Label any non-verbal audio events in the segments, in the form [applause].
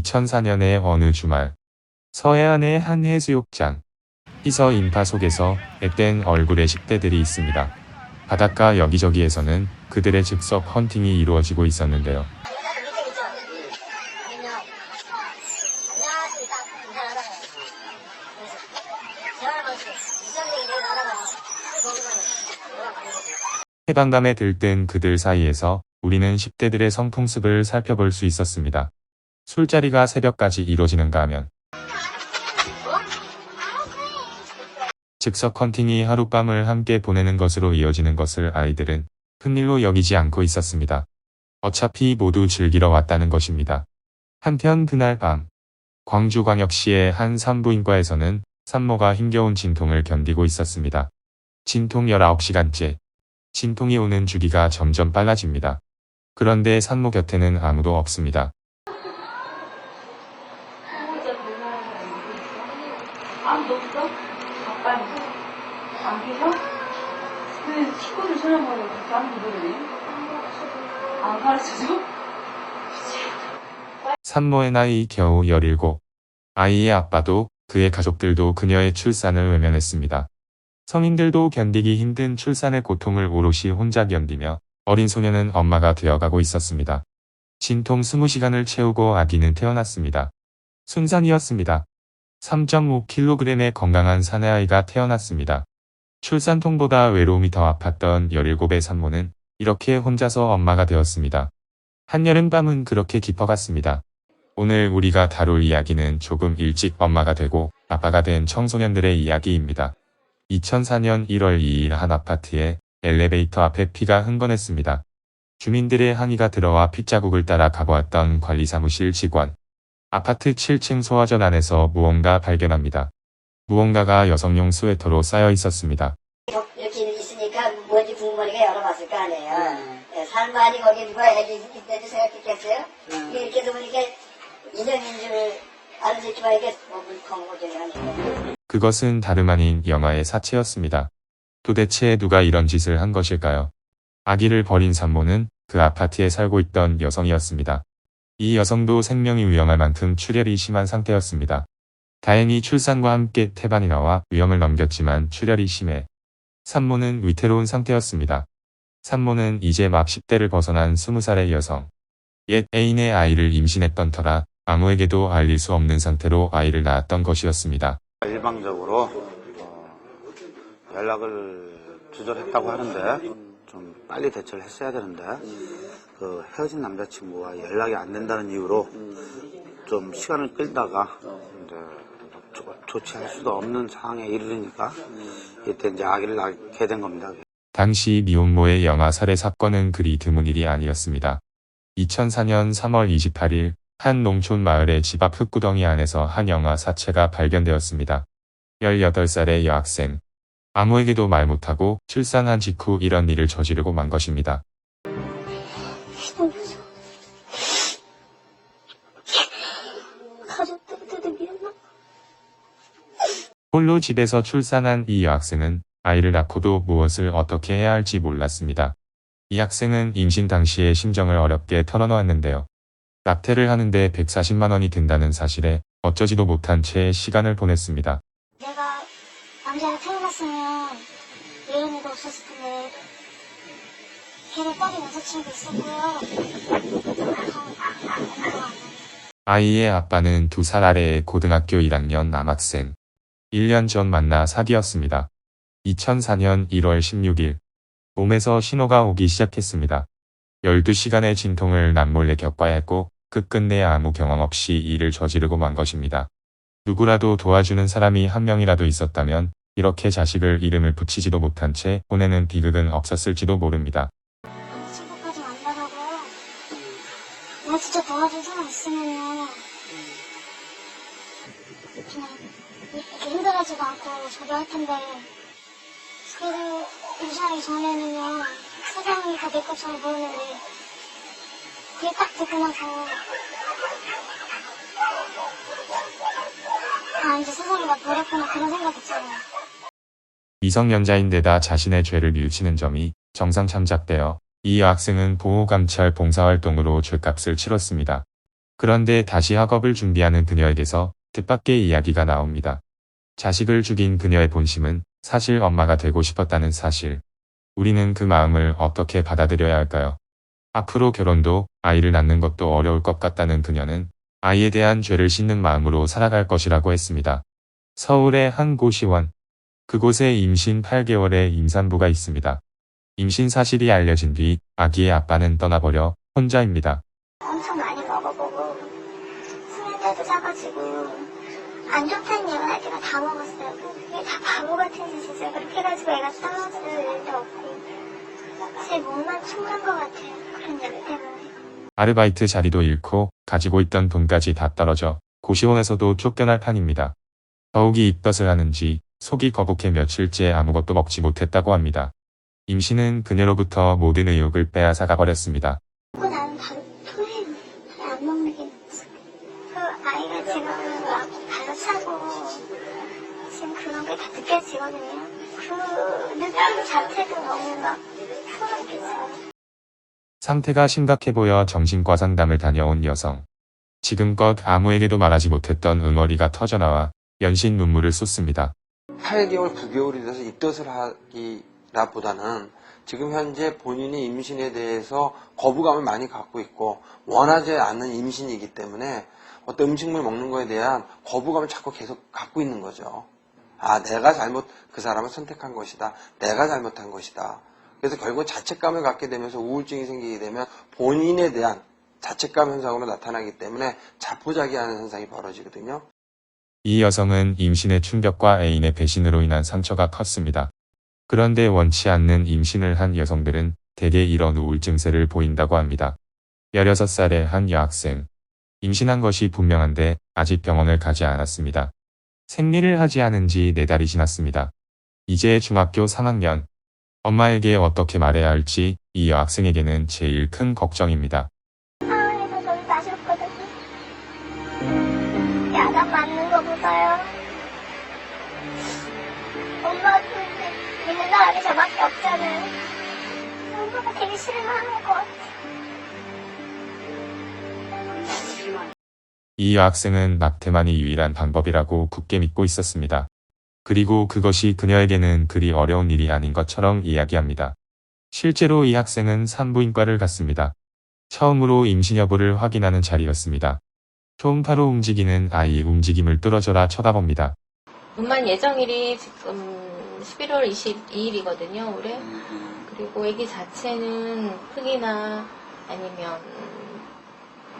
2004년의 어느 주말 서해안의 한 해수욕장 희서 인파 속에서 앳된 얼굴의 10대들이 있습니다. 바닷가 여기저기에서는 그들의 즉석 헌팅이 이루어지고 있었는데요. 해방감에 들뜬 그들 사이에서 우리는 10대들의 성풍습을 살펴볼 수 있었습니다. 술자리가 새벽까지 이루어지는가 하면 즉석 헌팅이 하룻밤을 함께 보내는 것으로 이어지는 것을 아이들은 큰일로 여기지 않고 있었습니다. 어차피 모두 즐기러 왔다는 것입니다. 한편 그날 밤 광주광역시의 한 산부인과에서는 산모가 힘겨운 진통을 견디고 있었습니다. 진통 19시간째 진통이 오는 주기가 점점 빨라집니다. 그런데 산모 곁에는 아무도 없습니다. 아무도 없어? 아빠는 안 계셔? 왜 식구들 전화번호 그렇게 아무도 모르네? 안 가르쳐줘? 산모의 나이 겨우 17. 아이의 아빠도 그의 가족들도 그녀의 출산을 외면했습니다. 성인들도 견디기 힘든 출산의 고통을 오롯이 혼자 견디며 어린 소녀는 엄마가 되어가고 있었습니다. 진통 20시간을 채우고 아기는 태어났습니다. 순산이었습니다. 3.5kg의 건강한 사내아이가 태어났습니다. 출산통보다 외로움이 더 아팠던 17의 산모는 이렇게 혼자서 엄마가 되었습니다. 한여름 밤은 그렇게 깊어갔습니다. 오늘 우리가 다룰 이야기는 조금 일찍 엄마가 되고 아빠가 된 청소년들의 이야기입니다. 2004년 1월 2일 한 아파트에 엘리베이터 앞에 피가 흥건했습니다. 주민들의 항의가 들어와 핏자국을 따라 가보았던 관리사무실 직원. 아파트 7층 소화전 안에서 무언가 발견합니다. 무언가가 여성용 스웨터로 쌓여 있었습니다. 이렇게 있으니까 뭔지 궁금하니까 열어봤을 거 아니에요. 예, 살만이 거기 누가 애기 있는지 생각했겠어요? 이렇게 해서 보니까 인형인 줄 알았지만 이게 뭐거 중에 하니까. 그것은 다름 아닌 영화의 사체였습니다. 도대체 누가 이런 짓을 한 것일까요? 아기를 버린 산모는 그 아파트에 살고 있던 여성이었습니다. 이 여성도 생명이 위험할 만큼 출혈이 심한 상태였습니다. 다행히 출산과 함께 태반이 나와 위험을 넘겼지만 출혈이 심해 산모는 위태로운 상태였습니다. 산모는 이제 막 10대를 벗어난 20살의 여성. 옛 애인의 아이를 임신했던 터라 아무에게도 알릴 수 없는 상태로 아이를 낳았던 것이었습니다. 일방적으로 어, 연락을 두절했다고 하는데 좀 빨리 대처를 했어야 되는데 그 헤어진 남자친구와 연락이 안 된다는 이유로 좀 시간을 끌다가 조, 조치할 수도 없는 상황에 이르니까 이때 이제 아기를 낳게 된 겁니다. 당시 미혼모의 영아 살해 사건은 그리 드문 일이 아니었습니다. 2004년 3월 28일 한 농촌 마을의 집 앞 흙구덩이 안에서 한 영아 사체가 발견되었습니다. 18살의 여학생. 아무에게도 말 못하고 출산한 직후 이런 일을 저지르고 만 것입니다. 가족들한테도 미안하 홀로 집에서 출산한 이 여학생은 아이를 낳고도 무엇을 어떻게 해야 할지 몰랐습니다. 이 학생은 임신 당시의 심정을 어렵게 털어놓았는데요. 낙태를 하는데 140만 원이 든다는 사실에 어쩌지도 못한 채 시간을 보냈습니다. 내가 남자를 태어났으면 이런 일도 없었을 텐데 걔네 딸이 여자친구 있었고요 다 아이의 아빠는 두 살 아래의 고등학교 1학년 남학생. 1년 전 만나 사귀었습니다. 2004년 1월 16일, 몸에서 신호가 오기 시작했습니다. 12시간의 진통을 남몰래 겪어야 했고, 끝끝내 아무 경험 없이 일을 저지르고 만 것입니다. 누구라도 도와주는 사람이 한 명이라도 있었다면, 이렇게 자식을 이름을 붙이지도 못한 채 보내는 비극은 없었을지도 모릅니다. 친구까지 만나라고 내가 진짜 도와줄 사람 있으면은 그냥 힘들어지도 않고 저기 할 텐데 그래도 임신하기 전에는요 세상이 다 내 것처럼 보이는데 그게 딱 되고 나서 아 이제 세상이 나 버렸구나 그런 생각 있잖아요 미성년자인데다 자신의 죄를 뉘우치는 점이 정상 참작되어 이 여학생은 보호감찰 봉사활동으로 죄값을 치렀습니다. 그런데 다시 학업을 준비하는 그녀에게서 뜻밖의 이야기가 나옵니다. 자식을 죽인 그녀의 본심은 사실 엄마가 되고 싶었다는 사실. 우리는 그 마음을 어떻게 받아들여야 할까요? 앞으로 결혼도 아이를 낳는 것도 어려울 것 같다는 그녀는 아이에 대한 죄를 씻는 마음으로 살아갈 것이라고 했습니다. 서울의 한 고시원. 그곳에 임신 8개월의 임산부가 있습니다. 임신 사실이 알려진 뒤 아기의 아빠는 떠나버려 혼자입니다. 엄청 많이 먹어보고 수면 때도 자가지고 안 좋다는 얘기는 할 때가 다 먹었어요. 그게 다 바보 같은 짓이죠. 그렇게 해가지고 애가 떨어지는 일도 없고 제 몸만 충분한 것 같아요. 그런 얘기 때문에. 아르바이트 자리도 잃고 가지고 있던 돈까지 다 떨어져 고시원에서도 쫓겨날 판입니다. 더욱이 입덧을 하는지 속이 거북해 며칠째 아무것도 먹지 못했다고 합니다. 임신은 그녀로부터 모든 의욕을 빼앗아가 버렸습니다. 먹고 나는 바로 토해요. 안 먹는 게 아이가 지금 막 발로 차고 지금 그런 게 다 느껴지거든요. 그 느낌 자체도 너무 막 소름끼쳐요. 상태가 심각해 보여 정신과 상담을 다녀온 여성. 지금껏 아무에게도 말하지 못했던 응어리가 터져나와 연신 눈물을 쏟습니다. 8개월, 9개월이 돼서 입덧을 하기라보다는 지금 현재 본인이 임신에 대해서 거부감을 많이 갖고 있고 원하지 않는 임신이기 때문에 어떤 음식물 먹는 거에 대한 거부감을 자꾸 계속 갖고 있는 거죠. 아, 내가 잘못 그 사람을 선택한 것이다. 내가 잘못한 것이다. 그래서 결국 자책감을 갖게 되면서 우울증이 생기게 되면 본인에 대한 자책감 현상으로 나타나기 때문에 자포자기하는 현상이 벌어지거든요. 이 여성은 임신의 충격과 애인의 배신으로 인한 상처가 컸습니다. 그런데 원치 않는 임신을 한 여성들은 대개 이런 우울증세를 보인다고 합니다. 16살의 한 여학생. 임신한 것이 분명한데 아직 병원을 가지 않았습니다. 생리를 하지 않은 지 4달이 지났습니다. 이제 중학교 3학년. 엄마에게 어떻게 말해야 할지 이 여학생에게는 제일 큰 걱정입니다. 저를 마셨거든요. 야단 맞는 거보다요. 이제 믿는 사람이 저밖에 없잖아요. 엄마가 되게 실망할 것 같아. 이 여학생은 낙태만이 유일한 방법이라고 굳게 믿고 있었습니다. 그리고 그것이 그녀에게는 그리 어려운 일이 아닌 것처럼 이야기합니다. 실제로 이 학생은 산부인과를 갔습니다. 처음으로 임신 여부를 확인하는 자리였습니다. 초음파로 움직이는 아이 움직임을 뚫어져라 쳐다봅니다. 분만 예정일이 지금 11월 22일이거든요, 올해. 그리고 아기 자체는 크기나 아니면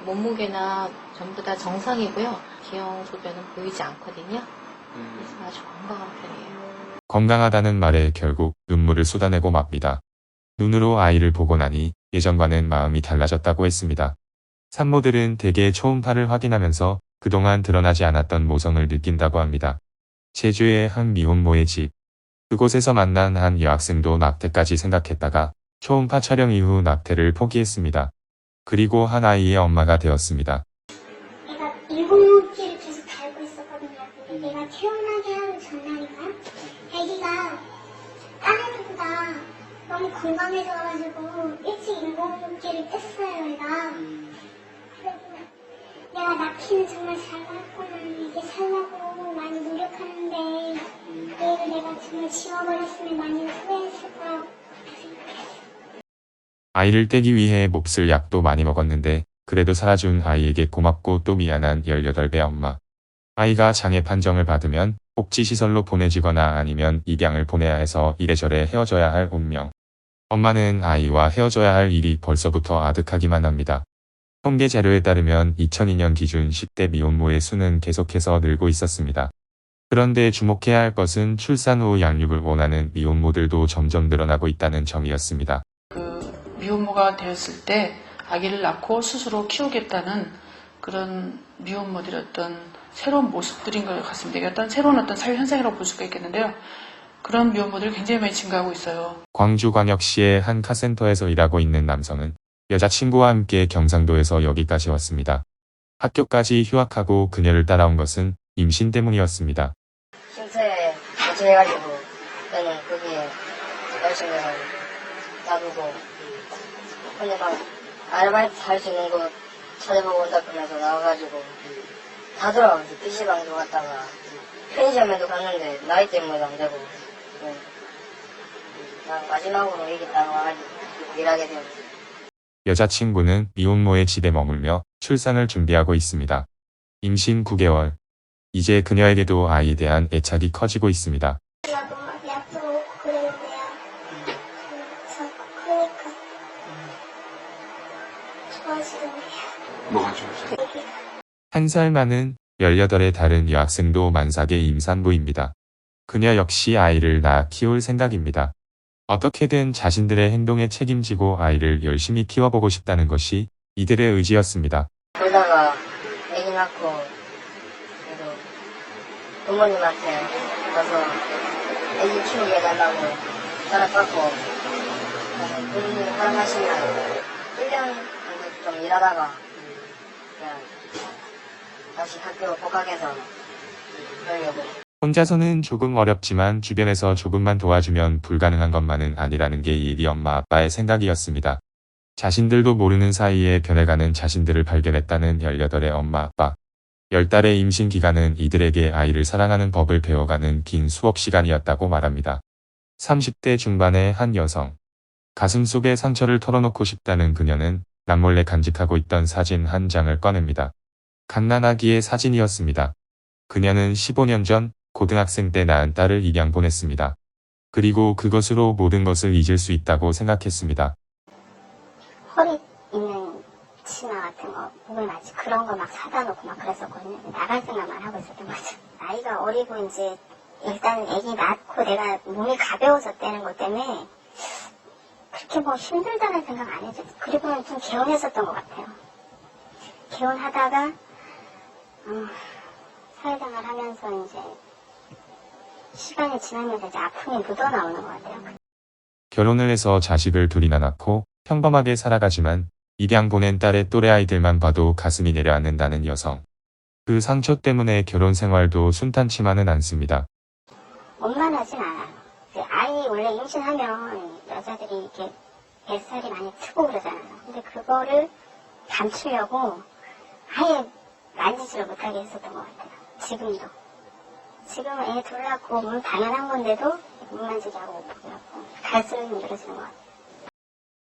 몸무게나 전부 다 정상이고요. 기형 소변은 보이지 않거든요. 그래서 아주 건강한 편이에요. 건강하다는 말에 결국 눈물을 쏟아내고 맙니다. 눈으로 아이를 보고 나니 예전과는 마음이 달라졌다고 했습니다. 산모들은 대개 초음파를 확인하면서 그동안 드러나지 않았던 모성을 느낀다고 합니다. 제주의 한 미혼모의 집. 그곳에서 만난 한 여학생도 낙태까지 생각했다가 초음파 촬영 이후 낙태를 포기했습니다. 그리고 한 아이의 엄마가 되었습니다. 너무 건강해져가지고 일찍 개를 뗐어요, 얘가. 내가 낳기는 정말 잘났구나. 이게 살라고 많이 노력하는데 그 애를 내가 정말 지워버렸으면 많이 후회했을 거라고. 아이를 떼기 위해 몹쓸 약도 많이 먹었는데 그래도 살아준 아이에게 고맙고 또 미안한 18배 엄마. 아이가 장애 판정을 받으면 복지시설로 보내지거나 아니면 입양을 보내야 해서 이래저래 헤어져야 할 운명. 엄마는 아이와 헤어져야 할 일이 벌써부터 아득하기만 합니다. 통계 자료에 따르면 2002년 기준 10대 미혼모의 수는 계속해서 늘고 있었습니다. 그런데 주목해야 할 것은 출산 후 양육을 원하는 미혼모들도 점점 늘어나고 있다는 점이었습니다. 그 미혼모가 되었을 때 아기를 낳고 스스로 키우겠다는 그런 미혼모들의 어떤 새로운 모습들인 것 같습니다. 어떤 새로운 어떤 사회 현상이라고 볼 수가 있겠는데요. 그런 미혼모들이 굉장히 많이 증가하고 있어요. 광주광역시의 한 카센터에서 일하고 있는 남성은 여자친구와 함께 경상도에서 여기까지 왔습니다. 학교까지 휴학하고 그녀를 따라온 것은 임신 때문이었습니다. 쉼터에 도착해가지고 저는 거기에 여자친구랑 놔두고 혼자 막 아르바이트 할 수 있는 곳 찾아보고 온다 그러면서 나와가지고 다 돌아가면서 PC방도 갔다가 편의점에도 갔는데 나이 때문에도 안 되고 네. 난 마지막으로 여기 딱 와가지고 일하게 되었어요. 여자친구는 미혼모의 집에 머물며 출산을 준비하고 있습니다. 임신 9개월. 이제 그녀에게도 아이에 대한 애착이 커지고 있습니다. 나도 막 약도 먹고 그랬는데요. 저 크니까 좋아지던데요. 뭐가 좋으세요? 한 살 많은 18의 다른 여학생도 만삭의 임산부입니다. 그녀 역시 아이를 낳아 키울 생각입니다. 어떻게든 자신들의 행동에 책임지고 아이를 열심히 키워보고 싶다는 것이 이들의 의지였습니다. 그러다가 애기 낳고 부모님한테 가서 애기 키우게 해달라고 전화받고 본인이 허락하시면 1년 정도 좀 일하다가 그냥 다시 학교 복학해서 그러려고 혼자서는 조금 어렵지만 주변에서 조금만 도와주면 불가능한 것만은 아니라는 게 이리 엄마 아빠의 생각이었습니다. 자신들도 모르는 사이에 변해가는 자신들을 발견했다는 18의 엄마 아빠. 10달의 임신 기간은 이들에게 아이를 사랑하는 법을 배워가는 긴 수업 시간이었다고 말합니다. 30대 중반의 한 여성. 가슴 속의 상처를 털어놓고 싶다는 그녀는 남몰래 간직하고 있던 사진 한 장을 꺼냅니다. 갓난아기의 사진이었습니다. 그녀는 15년 전 고등학생 때 낳은 딸을 입양 보냈습니다. 그리고 그것으로 모든 것을 잊을 수 있다고 생각했습니다. 허리 있는 치마 같은 거, 목을 맞지 그런 거 막 사다 놓고 막 그랬었거든요. 나갈 생각만 하고 있었던 거죠. [laughs] 나이가 어리고 이제 일단 애기 낳고 내가 몸이 가벼워서 떼는 것 때문에 그렇게 뭐 힘들다는 생각 안 했죠. 그리고는 좀 개운했었던 것 같아요. 개운하다가 음, 사회생활 하면서 이제 시간이 지나면서 이제 아픔이 묻어나오는 것 같아요. 결혼을 해서 자식을 둘이나 낳고 평범하게 살아가지만 입양 보낸 딸의 또래 아이들만 봐도 가슴이 내려앉는다는 여성. 그 상처 때문에 결혼 생활도 순탄치만은 않습니다. 원만하진 않아요. 아이 원래 임신하면 여자들이 이렇게 뱃살이 많이 트고 그러잖아요. 근데 그거를 감추려고 아예 만지지를 못하게 했었던 것 같아요. 지금도. 지금은 애둘 낳고 물 당연한 건데도 못 만지게 하고 못 보게 하고 갈수록 힘들어지는 것 같아요.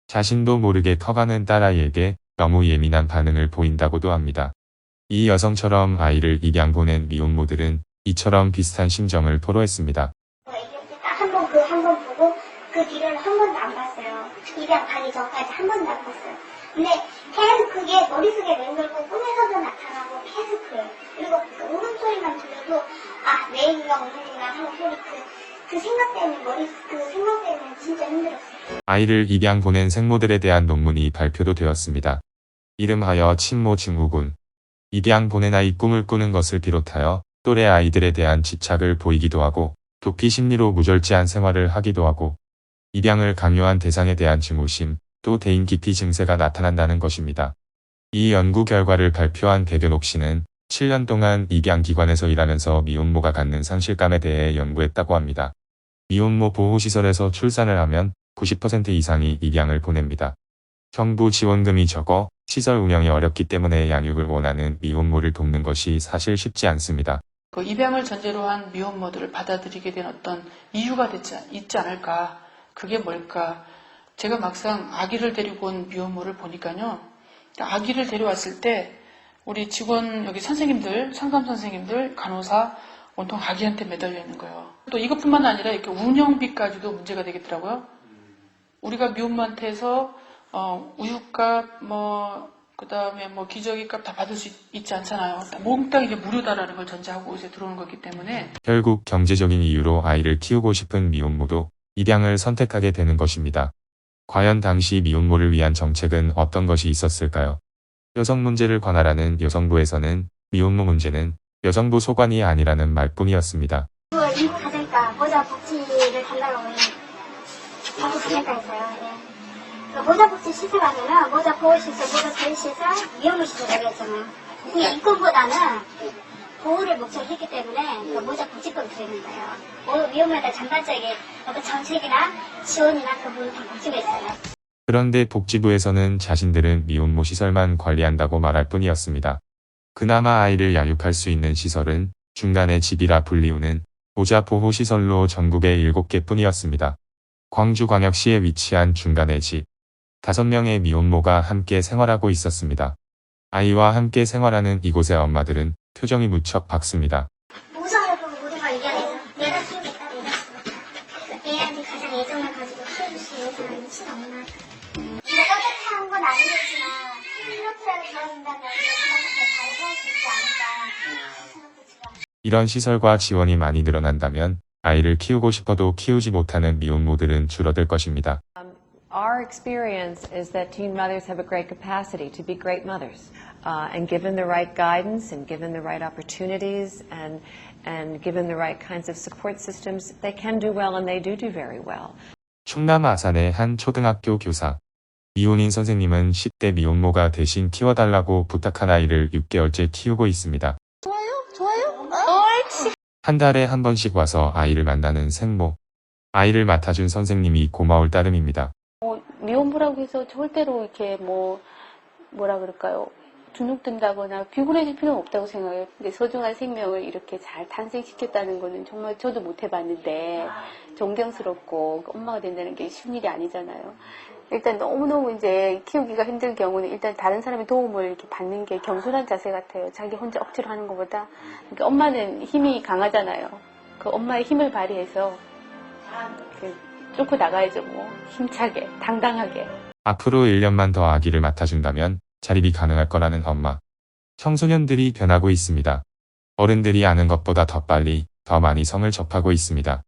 자신도 모르게 커가는 딸아이에게 너무 예민한 반응을 보인다고도 합니다. 이 여성처럼 아이를 입양 보낸 미혼모들은 이처럼 비슷한 심정을 토로했습니다. 애기한테 딱한번 그 한 번 보고 그 뒤로는 한 번도 안 봤어요. 입양 가기 전까지 한 번도 안 봤어요. 근데 계속 그게 머릿속에 맴돌고 꿈에서도 나타나고 계속 그래요. 그리고 그 울음소리만 들려도 아, 내 애기가 우는구나 하는 소리 그, 그 생각 때문에 머리 그 생각 때문에 진짜 힘들었어요. 아이를 입양 보낸 생모들에 대한 논문이 발표도 되었습니다. 이름하여 친모 증후군. 입양 보낸 아이 꿈을 꾸는 것을 비롯하여 또래 아이들에 대한 집착을 보이기도 하고 도피 심리로 무절제한 생활을 하기도 하고 입양을 강요한 대상에 대한 증오심, 또 대인 기피 증세가 나타난다는 것입니다. 이 연구 결과를 발표한 백연옥 씨는 7년 동안 입양기관에서 일하면서 미혼모가 갖는 상실감에 대해 연구했다고 합니다. 미혼모 보호시설에서 출산을 하면 90% 이상이 입양을 보냅니다. 정부 지원금이 적어 시설 운영이 어렵기 때문에 양육을 원하는 미혼모를 돕는 것이 사실 쉽지 않습니다. 그 입양을 전제로 한 미혼모들을 받아들이게 된 어떤 이유가 됐지, 있지 않을까. 그게 뭘까. 제가 막상 아기를 데리고 온 미혼모를 보니까요. 아기를 데려왔을 때 우리 직원 여기 선생님들, 상담 선생님들, 간호사 온통 아기한테 매달려 있는 거예요. 또 이것뿐만 아니라 이렇게 운영비까지도 문제가 되겠더라고요. 우리가 미혼모한테서 어, 우유값, 뭐, 그 다음에 뭐 기저귀값 다 받을 수 있, 지 않잖아요. 다 몽땅 이게 무료다라는 걸 전제하고 이제 들어오는 거기 때문에 결국 경제적인 이유로 아이를 키우고 싶은 미혼모도 입양을 선택하게 되는 것입니다. 과연 당시 미혼모를 위한 정책은 어떤 것이 있었을까요? 여성 문제를 관할하는 여성부에서는 미혼모 문제는 여성부 소관이 아니라는 말뿐이었습니다. 가정과 모자 복지를 담당하고 있는 정부 가정과 있어요. 예. 그 모자 복지 시설 가면은 모자 보호 시설, 모자 관리시설, 미용무 시설이라고 했잖아요. 근데 인권보다는 보호를 목적으로 했기 때문에 그 모자 복지법이 들어있는 거예요. 뭐 미용무에 대한 전반적인 어떤 정책이나 지원이나 그 부분 다 복지가 있어요. 그런데 복지부에서는 자신들은 미혼모 시설만 관리한다고 말할 뿐이었습니다. 그나마 아이를 양육할 수 있는 시설은 중간에 집이라 불리우는 보자 보호시설로 전국에 7개 뿐이었습니다. 광주광역시에 위치한 중간의 집. 다섯 명의 미혼모가 함께 생활하고 있었습니다. 아이와 함께 생활하는 이곳의 엄마들은 표정이 무척 밝습니다. 이런 시설과 지원이 많이 늘어난다면 아이를 키우고 싶어도 키우지 못하는 미혼모들은 줄어들 것입니다. Our experience is that teen mothers have a great capacity to be great mothers. Uh, and given the right guidance and given the right opportunities and, and given the right kinds of support systems, they can do well and they do do very well. 충남 아산의 한 초등학교 교사. 미혼인 선생님은 10대 미혼모가 대신 키워달라고 부탁한 아이를 6개월째 키우고 있습니다. 한 달에 한 번씩 와서 아이를 만나는 생모. 아이를 맡아준 선생님이 고마울 따름입니다. 미혼모라고 해서 절대로 이렇게 뭐 뭐라 그럴까요? 주눅든다거나 비굴해질 필요는 없다고 생각해요. 근데 소중한 생명을 이렇게 잘 탄생시켰다는 거는 정말 저도 못 해봤는데 존경스럽고 엄마가 된다는 게 쉬운 일이 아니잖아요. 일단 너무너무 이제 키우기가 힘든 경우는 일단 다른 사람의 도움을 이렇게 받는 게 겸손한 자세 같아요. 자기 혼자 억지로 하는 것보다 그러니까 엄마는 힘이 강하잖아요. 그 엄마의 힘을 발휘해서 그 쫓고 나가야죠 뭐 힘차게 당당하게 앞으로 1년만 더 아기를 맡아준다면 자립이 가능할 거라는 엄마. 청소년들이 변하고 있습니다. 어른들이 아는 것보다 더 빨리, 더 많이 성을 접하고 있습니다.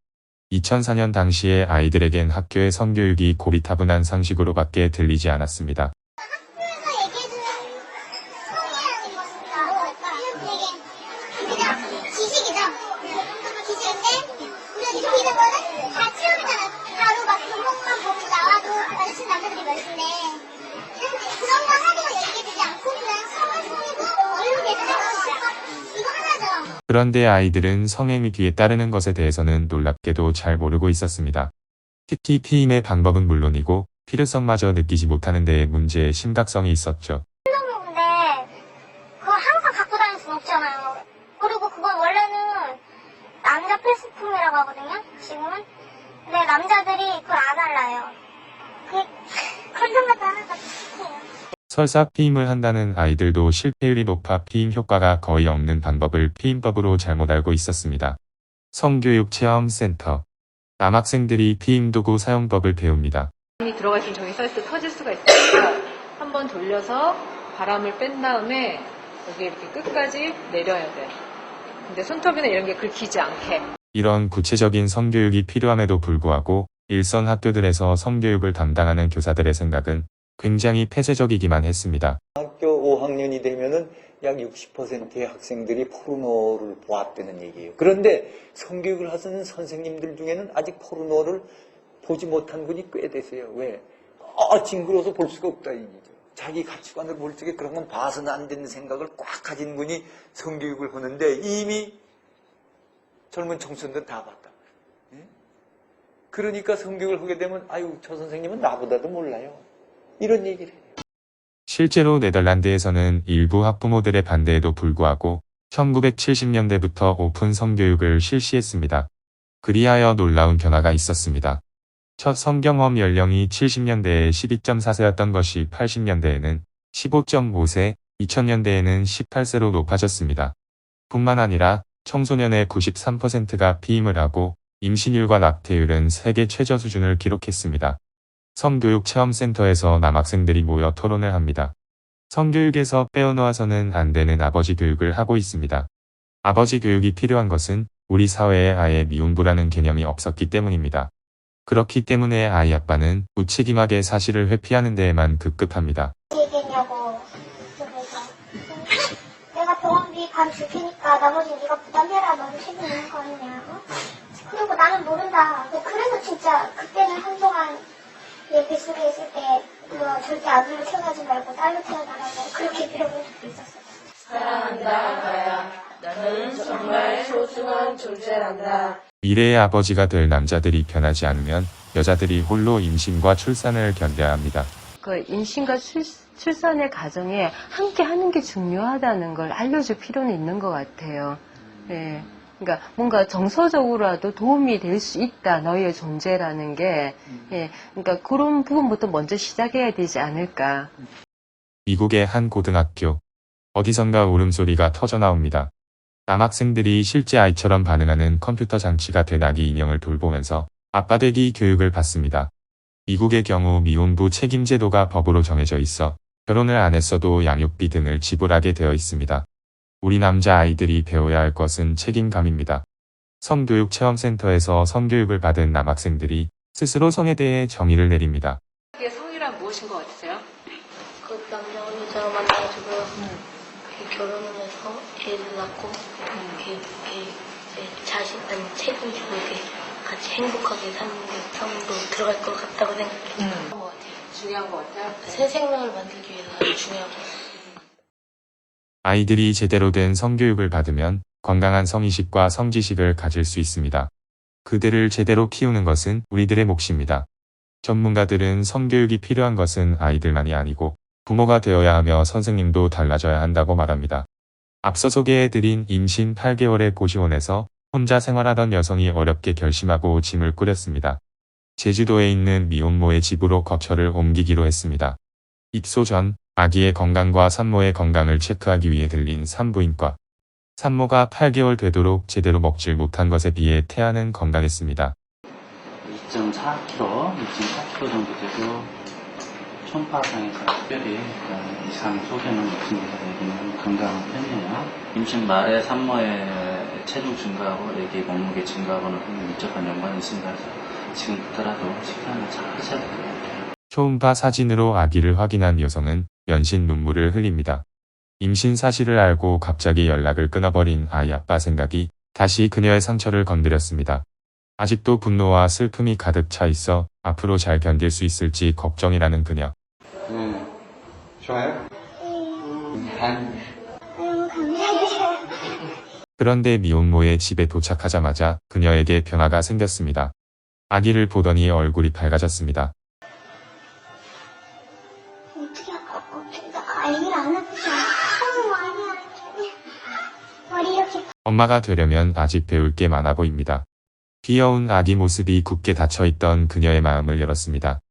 2004년 당시에 아이들에겐 학교의 성교육이 고리타분한 상식으로밖에 들리지 않았습니다. 그런데 아이들은 성행위 뒤에 따르는 것에 대해서는 놀랍게도 잘 모르고 있었습니다. 피임의 방법은 물론이고 필요성마저 느끼지 못하는 데에 문제의 심각성이 있었죠. 근데 그거 항상 갖고 다닐 순 없잖아요. 그리고 그건 원래는 남자 필수품이라고 하거든요. 지금은. 근데 남자들이 그걸 안 할라요. 그 컨돔 같은 하나가 특이해요. 설사 피임을 한다는 아이들도 실패율이 높아 피임 효과가 거의 없는 방법을 피임법으로 잘못 알고 있었습니다. 성교육 체험센터. 남학생들이 피임 도구 사용법을 배웁니다. 바람이 들어가 있으면 저기 써있을 때 터질 수가 있으니까 한번 돌려서 바람을 뺀 다음에 여기 이렇게 끝까지 내려야 돼. 근데 손톱이나 이런 게 긁히지 않게. 이런 구체적인 성교육이 필요함에도 불구하고 일선 학교들에서 성교육을 담당하는 교사들의 생각은 굉장히 폐쇄적이기만 했습니다. 학교 5학년이 되면은 약 60%의 학생들이 포르노를 보았다는 얘기예요. 그런데 성교육을 하시는 선생님들 중에는 아직 포르노를 보지 못한 분이 꽤 되세요. 왜? 아, 징그러워서 볼 수가 없다, 이 얘기죠. 자기 가치관을 볼 적에 그런 건 봐서는 안 되는 생각을 꽉 가진 분이 성교육을 하는데 이미 젊은 청소년들 다 봤다. 예? 그러니까 성교육을 하게 되면 아유, 저 선생님은 나보다도 몰라요. 이런 얘기를 해요. 실제로 네덜란드에서는 일부 학부모들의 반대에도 불구하고 1970년대부터 오픈 성교육을 실시했습니다. 그리하여 놀라운 변화가 있었습니다. 첫 성경험 연령이 70년대에 12.4세였던 것이 80년대에는 15.5세, 2000년대에는 18세로 높아졌습니다. 뿐만 아니라 청소년의 93%가 피임을 하고 임신율과 낙태율은 세계 최저 수준을 기록했습니다. 성교육 체험센터에서 남학생들이 모여 토론을 합니다. 성교육에서 빼어놓아서는 안 되는 아버지 교육을 하고 있습니다. 아버지 교육이 필요한 것은 우리 사회에 아예 미혼부라는 개념이 없었기 때문입니다. 그렇기 때문에 아이 아빠는 무책임하게 사실을 회피하는 데에만 급급합니다. 아니냐 어? 그리고 나는 모른다 그래서 진짜 그때는 한동안 얘기 속에 있을 때 뭐 절대 아들로 태어나지 말고 딸로 태어나라고 그렇게 빌어본 적도 있었어요 미래의 아버지가 될 남자들이 변하지 않으면 여자들이 홀로 임신과 출산을 견뎌야 합니다. 그 임신과 출, 출산의 과정에 함께 하는 게 중요하다는 걸 알려줄 필요는 있는 것 같아요. 예. 그러니까 뭔가 정서적으로라도 도움이 될 수 있다, 너희의 존재라는 게, 예. 그러니까 그런 부분부터 먼저 시작해야 되지 않을까. 미국의 한 고등학교. 어디선가 울음소리가 터져 나옵니다. 남학생들이 실제 아이처럼 반응하는 컴퓨터 장치가 된 아기 인형을 돌보면서 아빠 되기 교육을 받습니다. 미국의 경우 미혼부 책임제도가 법으로 정해져 있어 결혼을 안 했어도 양육비 등을 지불하게 되어 있습니다. 우리 남자 아이들이 배워야 할 것은 책임감입니다. 성교육 체험센터에서 성교육을 받은 남학생들이 스스로 성에 대해 정의를 내립니다. 이게 성이란 무엇인 것 같으세요? 그 남자 여자 만나가지고 이렇게 결혼을 해서 애를 낳고 이렇게, 자식 아니 책임지고 이렇게 같이 행복하게 사는 게 성도 들어갈 것 같다고 생각해요. 음. 것 같아요. 중요한 것 같아요. 새 생명을 만들기 위해서 아주 중요한 것 같아요. 아이들이 제대로 된 성교육을 받으면 건강한 성의식과 성지식을 가질 수 있습니다. 그들을 제대로 키우는 것은 우리들의 몫입니다. 전문가들은 성교육이 필요한 것은 아이들만이 아니고 부모가 되어야 하며 선생님도 달라져야 한다고 말합니다. 앞서 소개해드린 임신 8개월의 고시원에서 혼자 생활하던 여성이 어렵게 결심하고 짐을 꾸렸습니다. 제주도에 있는 미혼모의 집으로 거처를 옮기기로 했습니다. 입소 전 아기의 건강과 산모의 건강을 체크하기 위해 들린 산부인과. 산모가 8개월 되도록 제대로 먹질 못한 것에 비해 태아는 건강했습니다. 2.4kg, 2.4kg 정도 되고 초음파상에서 특별히 이상 소견은 없습니다. 애기는 건강한 편이에요. 임신 말에 산모의 체중 증가하고 애기 몸무게 증가하고는 밀접한 연관이 있습니다. 그래서 지금부터라도 식단을 잘 하셔야 될 것 같아요. 초음파 사진으로 아기를 확인한 여성은 연신 눈물을 흘립니다. 임신 사실을 알고 갑자기 연락을 끊어버린 아이 아빠 생각이 다시 그녀의 상처를 건드렸습니다. 아직도 분노와 슬픔이 가득 차 있어 앞으로 잘 견딜 수 있을지 걱정이라는 그녀. 음, 좋아요? 감사해요. 그런데 미혼모의 집에 도착하자마자 그녀에게 변화가 생겼습니다. 아기를 보더니 얼굴이 밝아졌습니다. 엄마가 되려면 아직 배울 게 많아 보입니다. 귀여운 아기 모습이 굳게 닫혀있던 그녀의 마음을 열었습니다.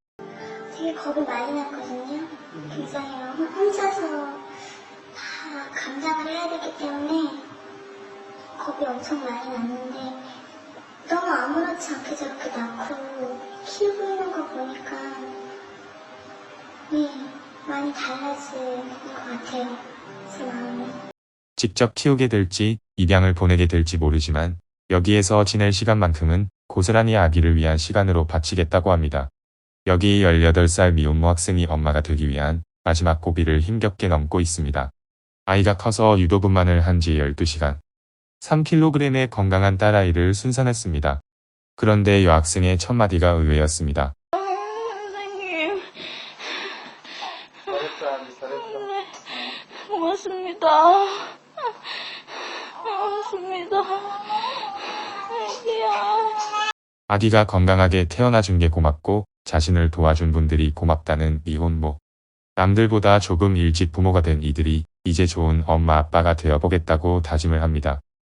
되게 겁이 많이 났거든요. 굉장히 혼- 혼자서 다 감당을 해야 되기 때문에 겁이 엄청 많이 났는데 너무 아무렇지 않게 저렇게 낳고 키우고 있는 거 보니까 네 많이 달라진 것 같아요. 제 마음이. 직접 키우게 될지 입양을 보내게 될지 모르지만 여기에서 지낼 시간만큼은 고스란히 아기를 위한 시간으로 바치겠다고 합니다. 여기 18살 미혼모 학생이 엄마가 되기 위한 마지막 고비를 힘겹게 넘고 있습니다. 아이가 커서 유도분만을 한 지 12시간. 3kg의 건강한 딸아이를 순산했습니다. 그런데 여학생의 첫 마디가 의외였습니다. 선생님. 고맙습니다. 고맙습니다. 애기야. 아기가 건강하게 태어나준 게 고맙고 자신을 도와준 분들이 고맙다는 미혼모. 남들보다 조금 일찍 부모가 된 이들이 이제 좋은 엄마 아빠가 되어보겠다고 다짐을 합니다.